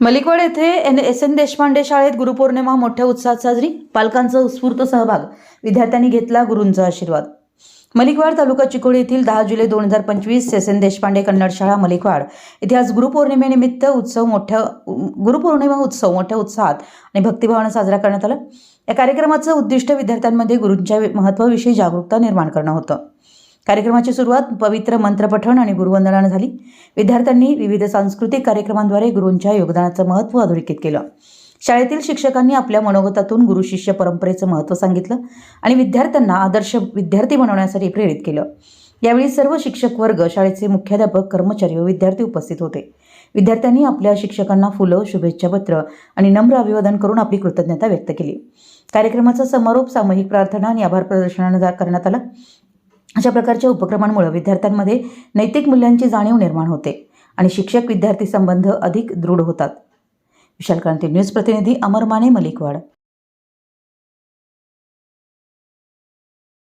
मलिकवाड येथे N S N Deshpande शाळेत गुरुपौर्णिमा मोठ्या उत्साहात साजरी. पालकांचा उत्स्फूर्त सहभाग. विद्यार्थ्यांनी घेतला गुरूंचा आशीर्वाद. मलिकवाड तालुका चिकोडी येथील दहा जुलै दोन हजार पंचवीस एस एन देशपांडे कन्नड शाळा मलिकवाड. येथे आज गुरुपौर्णिमेनिमित्त उत्सव मोठ्या गुरुपौर्णिमा उत्सव मोठ्या उत्साहात आणि भक्तिभावानं साजरा करण्यात आला. या कार्यक्रमाचं उद्दिष्ट विद्यार्थ्यांमध्ये गुरूंच्या महत्त्वाविषयी जागरूकता निर्माण करणं होतं. कार्यक्रमाची सुरुवात पवित्र मंत्रपठण आणि गुरुवंदनानं झाली. विद्यार्थ्यांनी विविध सांस्कृतिक कार्यक्रमांद्वारे गुरूंच्या योगदानाचं महत्त्व अधोरेखित केलं. शाळेतील शिक्षकांनी आपल्या मनोगतातून गुरु शिष्य परंपरेचं महत्त्व सांगितलं आणि विद्यार्थ्यांना आदर्श विद्यार्थी बनवण्यासाठी प्रेरित केलं. यावेळी सर्व शिक्षक वर्ग शाळेचे मुख्याध्यापक कर्मचारी व विद्यार्थी उपस्थित होते. विद्यार्थ्यांनी आपल्या शिक्षकांना फुलं शुभेच्छापत्र आणि नम्र अभिवादन करून आपली कृतज्ञता व्यक्त केली. कार्यक्रमाचा समारोप सामूहिक प्रार्थना आणि आभार प्रदर्शनानं करण्यात आला. अशा प्रकारच्या उपक्रमांमुळे विद्यार्थ्यांमध्ये नैतिक मूल्यांची जाणीव निर्माण होते आणि शिक्षक विद्यार्थी संबंध अधिक दृढ होतात. विशाल क्रांती न्यूज प्रतिनिधी अमर माने मलिकवाड.